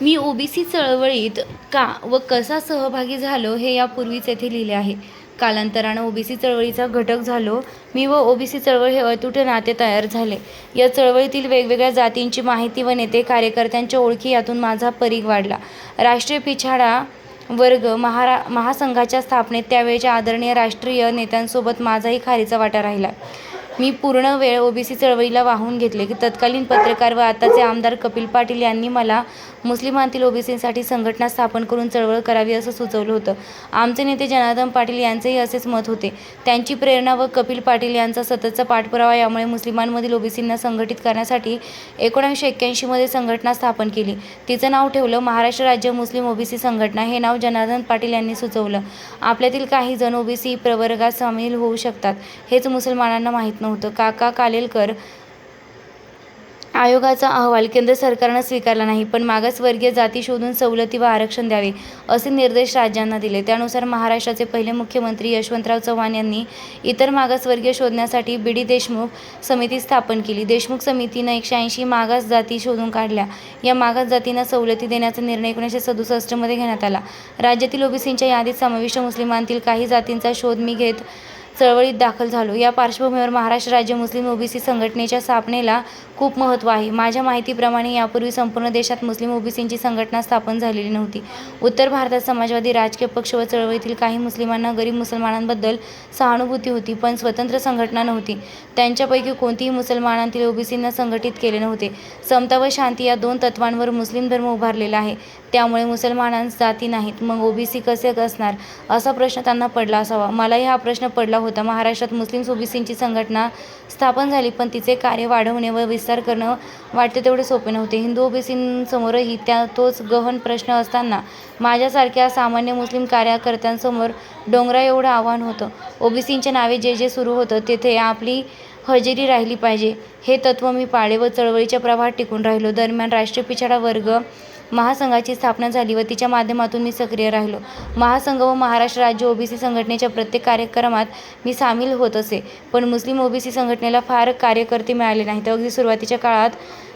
मी OBC चळवळीत का व कसा सहभागी झालो हे यापूर्वीच येथे लिहिले आहे. कालांतरानं ओबीसी चळवळीचा घटक झालो. मी व ओबीसी चळवळ हे अतुट नाते तयार झाले. या चळवळीतील वेगवेगळ्या जातींची माहिती व नेते कार्यकर्त्यांच्या ओळखी यातून माझा परीघ वाढला. राष्ट्रीय पिछाडा वर्ग महारा महासंघाच्या स्थापनेत त्यावेळच्या आदरणीय राष्ट्रीय नेत्यांसोबत माझाही खारीचा वाटा राहिला. मी पूर्ण वेळ ओबीसी चळवळीला वाहून घेतले. की तत्कालीन पत्रकार व आताचे आमदार कपिल पाटील यांनी मला मुस्लिमांतील ओबीसीसाठी संघटना स्थापन करून चळवळ करावी असं सुचवलं होतं. आमचे नेते जनार्दन पाटील यांचेही असेच मत होते. त्यांची प्रेरणा व कपिल पाटील यांचा सततचा पाठपुरावा यामुळे मुस्लिमांमधील ओबीसींना संघटित करण्यासाठी एकोणीसशे एक्क्याऐंशीमध्ये संघटना स्थापन केली. तिचं नाव ठेवलं महाराष्ट्र राज्य मुस्लिम ओबीसी संघटना हे नाव जनार्दन पाटील यांनी सुचवलं. आपल्यातील काही जण ओबीसी प्रवर्गात सामील होऊ शकतात हेच मुसलमानांना माहीत नव्हतं. नव्हतं. काका कालेलकर आयोगाचा अहवाल केंद्र सरकारनं स्वीकारला नाही पण मागासवर्गीय जाती शोधून सवलती व आरक्षण द्यावे असे निर्देश राज्यांना दिले. त्यानुसार महाराष्ट्राचे पहिले मुख्यमंत्री यशवंतराव चव्हाण यांनी इतर मागासवर्गीय शोधण्यासाठी बी डी देशमुख समिती स्थापन केली. देशमुख समितीनं एकशे ऐंशी मागास जाती शोधून काढल्या. या मागास जातींना सवलती देण्याचा निर्णय एकोणीसशे सदुसष्टमध्ये घेण्यात आला. राज्यातील ओबीसींच्या यादीत समाविष्ट मुस्लिमांतील काही जातींचा शोध मी घेत चळवळीत दाखल झालो. या पार्श्वभूमीवर महाराष्ट्र राज्य मुस्लिम ओबीसी संघटनेच्या स्थापनेला खूप महत्त्व आहे. माझ्या माहितीप्रमाणे यापूर्वी संपूर्ण देशात मुस्लिम ओबीसींची संघटना स्थापन झालेली नव्हती. उत्तर भारतात समाजवादी राजकीय पक्ष व चळवळीतील काही मुस्लिमांना गरीब मुसलमानांबद्दल सहानुभूती होती पण स्वतंत्र संघटना नव्हती. त्यांच्यापैकी कोणतीही मुसलमानांतील ओबीसींना संघटित केले नव्हते. समता व शांती या दोन तत्वांवर मुस्लिम धर्म उभारलेला आहे. त्यामुळे मुसलमानांस जाती नाहीत. मग ओबीसी कसे असणार? असा प्रश्न त्यांना पडला असावा. मलाही हा प्रश्न पडला होता. महाराष्ट्रात मुस्लिम ओबीसींची संघटना स्थापन झाली पण तिचे कार्य वाढवणे व विस्तार करणं वाटते तेवढे सोपे नव्हते. हिंदू ओबीसींसमोरही त्या तोच गहन प्रश्न असताना माझ्यासारख्या सामान्य मुस्लिम कार्यकर्त्यांसमोर डोंगरा एवढं आव्हान होतं. ओबीसींच्या नावे जे जे सुरू होतं तेथे आपली हजेरी राहिली पाहिजे. हे तत्त्व मी पाळे व चळवळीच्या प्रवाहात टिकून राहिलो. दरम्यान राष्ट्रीय पिछाडा वर्ग महासंघाची स्थापना झाली व तिच्या माध्यमातून मी सक्रिय राहिलो. महासंघ व महाराष्ट्र राज्य ओबीसी संघटनेच्या प्रत्येक कार्यक्रमात मी सामील होत असे. पण मुस्लिम ओबीसी संघटनेला फार कार्यकर्ते मिळाले नाहीत. अगदी सुरुवातीच्या काळात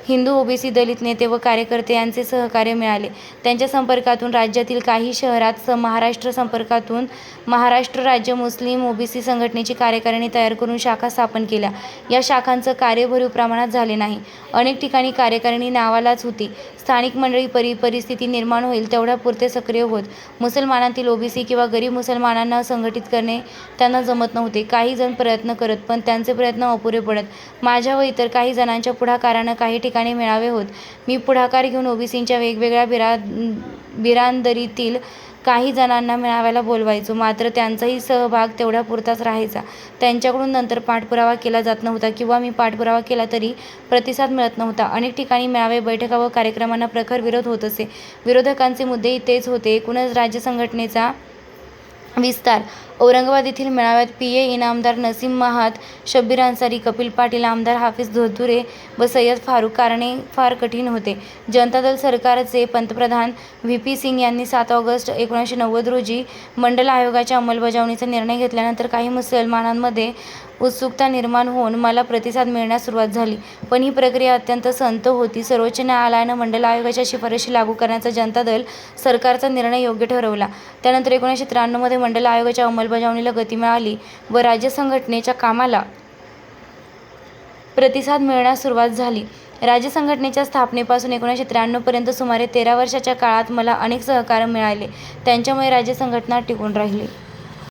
हिंदू ओबीसी दलित नेते व कार्यकर्ते यांचे सहकार्य मिळाले. त्यांच्या संपर्कातून राज्यातील काही शहरात स महाराष्ट्र संपर्कातून महाराष्ट्र राज्य मुस्लिम ओबीसी संघटनेची कार्यकारिणी तयार करून शाखा स्थापन केल्या. या शाखांचं कार्य भरीव प्रमाणात झाले नाही. अनेक ठिकाणी कार्यकारिणी नावालाच होती. स्थानिक मंडळी परि परिस्थिती निर्माण होईल तेवढ्या पुरते सक्रिय होत. मुसलमानांतील ओबीसी किंवा गरीब मुसलमानांना संघटित करणे त्यांना जमत नव्हते. काही जण प्रयत्न करत पण त्यांचे प्रयत्न अपुरे पडत. माझ्या व इतर काही जणांच्या पुढाकारानं काही ठिकाणी मिळावे होत. मी पुढाकार घेऊन ओबीसींच्या वेगवेगळ्या बिरा बिरांदरीतील काही जणांना मेळाव्याला बोलवायचो. मात्र त्यांचाही सहभाग तेवढ्या पुरताच राहायचा. त्यांच्याकडून नंतर पाठपुरावा केला जात नव्हता किंवा मी पाठपुरावा केला तरी प्रतिसाद मिळत नव्हता. अनेक ठिकाणी मेळावे बैठका व कार्यक्रमांना प्रखर विरोध होत असे. विरोधकांचे मुद्देही तेच होते. एकूणच राज्य संघटनेचा विस्तार औरंगाबाद येथील मेळाव्यात पी ए इनामदार नसीम महात शब्बीर अन्सारी कपिल पाटील आमदार हाफिज धोतुरे व सय्यद फारूक कारणे फार कठीण होते. जनता दल सरकारचे पंतप्रधान व्ही पी सिंग यांनी सात ऑगस्ट एकोणीसशे नव्वद रोजी मंडल आयोगाच्या अंमलबजावणीचा निर्णय घेतल्यानंतर काही मुसलमानांमध्ये उत्सुकता निर्माण होऊन मला प्रतिसाद मिळण्यास सुरुवात झाली. पण ही प्रक्रिया अत्यंत संत होती. सर्वोच्च न्यायालयानं मंडल आयोगाच्या शिफारशी लागू करण्याचा जनता दल सरकारचा निर्णय योग्य ठरवला. त्यानंतर एकोणीसशे त्र्याण्णवमध्ये मंडल आयोगाच्या अंमल अंमलबजावणीला गती मिळाली व राज्य संघटनेच्या कामाला प्रतिसाद मिळण्यास सुरुवात झाली. राज्य संघटनेच्या स्थापनेपासून एकोणीसशे त्र्याण्णवपर्यंत सुमारे तेरा वर्षाच्या काळात मला अनेक सहकार्य मिळाले. त्यांच्यामुळे राज्य संघटना टिकून राहिली.